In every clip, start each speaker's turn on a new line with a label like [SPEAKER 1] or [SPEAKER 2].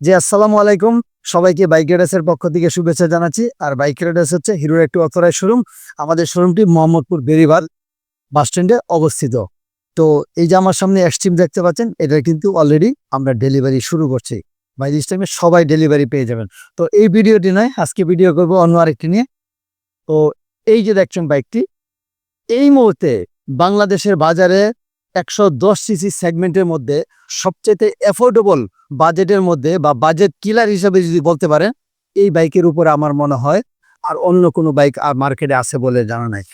[SPEAKER 1] জি, আসসালামু আলাইকুম। সবাইকে বাইক রাইডার্সের পক্ষ থেকে শুভেচ্ছা জানাচ্ছি। আর বাইক রাইডার্স হচ্ছে হিরোর একটি অথরাইজ শোরুম। আমাদের শোরুমটি মোহাম্মদপুর বেরিবাদ বাস স্ট্যান্ডে অবস্থিত। তো এই যে আমার সামনে এক্সট্রিম দেখতে পাচ্ছেন, এটা কিন্তু অলরেডি আমরা ডেলিভারি শুরু করছি। বাই দিস টাইমে সবাই ডেলিভারি পেয়ে যাবেন। তো এই ভিডিওটি নয়, আজকে ভিডিও করব অন্য আরেকটি নিয়ে। তো এই যে দেখছেন বাইকটি, এই মুহূর্তে বাংলাদেশের বাজারে একশো দশ সিসি সেগমেন্টের মধ্যে সবচেয়ে অ্যাফোর্ডেবল বাজেটের মধ্যে বা বাজেট কিলার হিসেবে যদি বলতে পারেন, এই বাইকের উপরে আমার মনে হয়, আর অন্য কোনো বাইক আর মার্কেটে আছে বলে জানা নাই।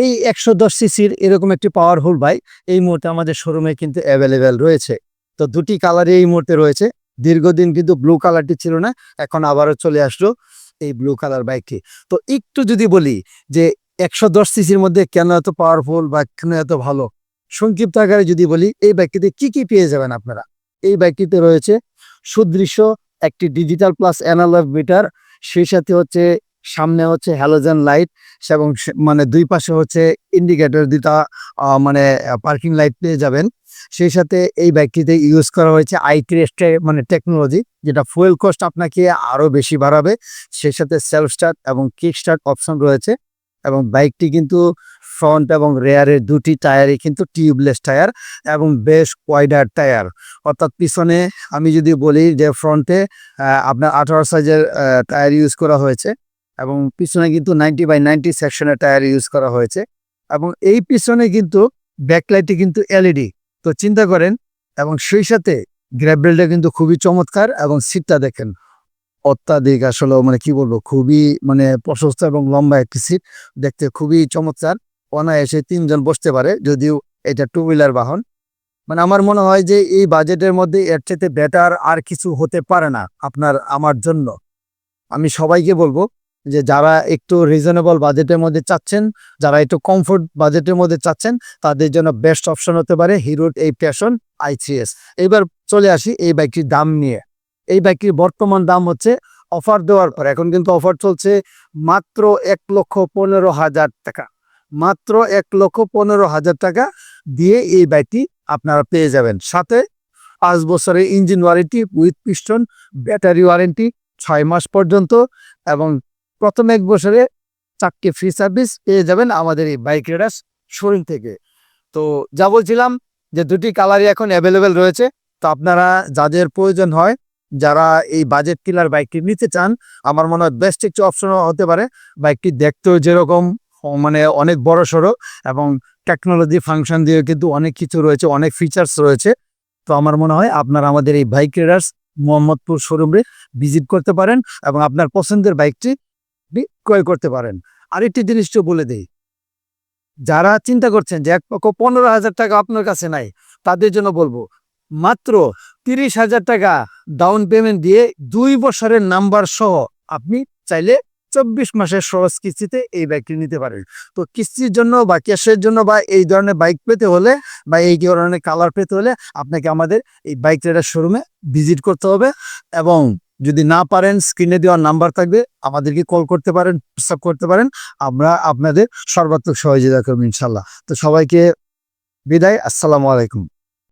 [SPEAKER 1] এই একশো দশ সিসির এরকম একটি পাওয়ারফুল বাইক এই মুহূর্তে আমাদের শোরুমে কিন্তু অ্যাভেলেবেল রয়েছে। তো দুটি কালারই এই মুহূর্তে রয়েছে। দীর্ঘদিন কিন্তু ব্লু কালারটি ছিল না, এখন আবারও চলে আসলো এই ব্লু কালার বাইকটি তো একটু যদি বলি যে একশো দশ সিসির মধ্যে কেন এত পাওয়ারফুল বা কেন এত ভালো? সংক্ষিপ্ত আকারে যদি বলি, এই বাইকটিতে কি কি পেয়ে যাবেন আপনারা? এই বাইকটিতে রয়েছে সুদৃশ্য একটি ডিজিটাল প্লাস অ্যানালগ মিটার সেই সাথে হচ্ছে সামনে হচ্ছে হ্যালোজেন লাইট এবং মানে দুই পাশে হচ্ছে ইন্ডিকেটর দুটা মানে পার্কিং লাইট পেয়ে যাবেন। সেই সাথে এই বাইকটিতে ইউজ করা হয়েছে আই মানে টেকনোলজি যেটা ফুয়েল কস্ট আপনাকে আরও বেশি বাড়াবে। সেই সাথে সেলফ স্টার্ট এবং কিক স্টার্ট অপশন রয়েছে। এবং বাইকটি কিন্তু ফ্রন্ট এবং রেয়ারের দুটি টায়ারই কিন্তু টিউবলেস টায়ার এবং বেশ ওয়াইডার টায়ার অর্থাৎ পিছনে আমি যদি বলি যে ফ্রন্টে আপনার আঠারো সাইজের টায়ার ইউজ করা হয়েছে এবং পিছনে কিন্তু নাইনটি বাই নাইনটি সেকশনের টায়ার ইউজ করা হয়েছে এবং এই পিছনে কিন্তু ব্যাকলাইটটি কিন্তু এলইডি তো চিন্তা করেন, এবং সেই সাথে গ্র্যাবেলটা কিন্তু খুবই চমৎকার এবং সিটটা দেখেন। অত্যাধিক আসলে মানে কি বলব, খুবই মানে প্রশস্ত এবং লম্বা একটি সিট দেখতে খুবই চমৎকার। অনায়াসে তিনজন বসতে পারে, যদিও এটা টু হুইলার বাহন। মানে আমার মনে হয় যে এই বাজেটের মধ্যে এর চাইতে বেটার আর কিছু হতে পারে না আপনার, আমার জন্য। আমি সবাইকে বলব যে যারা একটু রিজনেবল বাজেটের মধ্যে চাচ্ছেন, যারা একটু কমফোর্ট বাজেটের মধ্যে চাচ্ছেন, তাদের জন্য বেস্ট অপশন হতে পারে হিরোর এই প্যাশন আই এইবার চলে আসি এই বাইকটির দাম নিয়ে। এই বাইকটির বর্তমান দাম হচ্ছে অফার দেওয়ার পর, এখন কিন্তু অফার চলছে মাত্র এক লক্ষ পনেরো হাজার টাকা। মাত্র এক লক্ষ পনেরো হাজার টাকা দিয়ে এই বাইকটি আপনারা পেয়ে যাবেন। সাথে পাঁচ বছরের engine warranty with piston battery warranty ছয় মাস পর্যন্ত এবং প্রথম এক বছরে চারটি ফ্রি সার্ভিস পেয়ে যাবেন আমাদের এই বাইক রাইডার্স শোরুম থেকে। তো যা বলছিলাম যে দুটি কালারই এখন অ্যাভেলেবেল রয়েছে। তো আপনারা যাদের প্রয়োজন হয় যারা এই বাজেট কিলার বাইকটি নিতে চান, আমার মনে হয় বেস্ট একটি অপশন হতে পারে। বাইকটি দেখতেও যেরকম মানে অনেক বড় সড়ো এবং টেকনোলজি ফাংশন দিয়ে কিন্তু অনেক কিছু রয়েছে, অনেক ফিচার্স রয়েছে। তো আমার মনে হয় আপনারা আমাদের এই বাইক রেডার্স মোহাম্মদপুর শোরুমে ভিজিট করতে পারেন এবং আপনার পছন্দের বাইকটি ক্রয় করতে পারেন। আরেকটি জিনিসটা বলে দিই, যারা চিন্তা করছেন যে এক পক্ষ পনেরো হাজার টাকা আপনার কাছে নাই, তাদের জন্য বলব মাত্র তিরিশ হাজার টাকা ডাউন পেমেন্ট দিয়ে দুই বছরের নাম্বার সহ আপনি চাইলে চব্বিশ মাসের সহজ কিস্তিতে এই বাইকটি নিতে পারেন। তো কিস্তির জন্য বা ক্যাশের জন্য বা এই ধরনের বাইক পেতে হলে বা এই ধরনের কালার পেতে হলে আপনাকে আমাদের এই বাইক রাইডার শোরুমে ভিজিট করতে হবে এবং যদি না পারেন স্ক্রিনে দেওয়ার নাম্বার থাকবে আমাদেরকে কল করতে পারেন হোয়াটসঅ্যাপ করতে পারেন, আমরা আপনাদের সর্বাত্মক সহযোগিতা করব ইনশাল্লাহ তো সবাইকে বিদায়, আসসালামু আলাইকুম।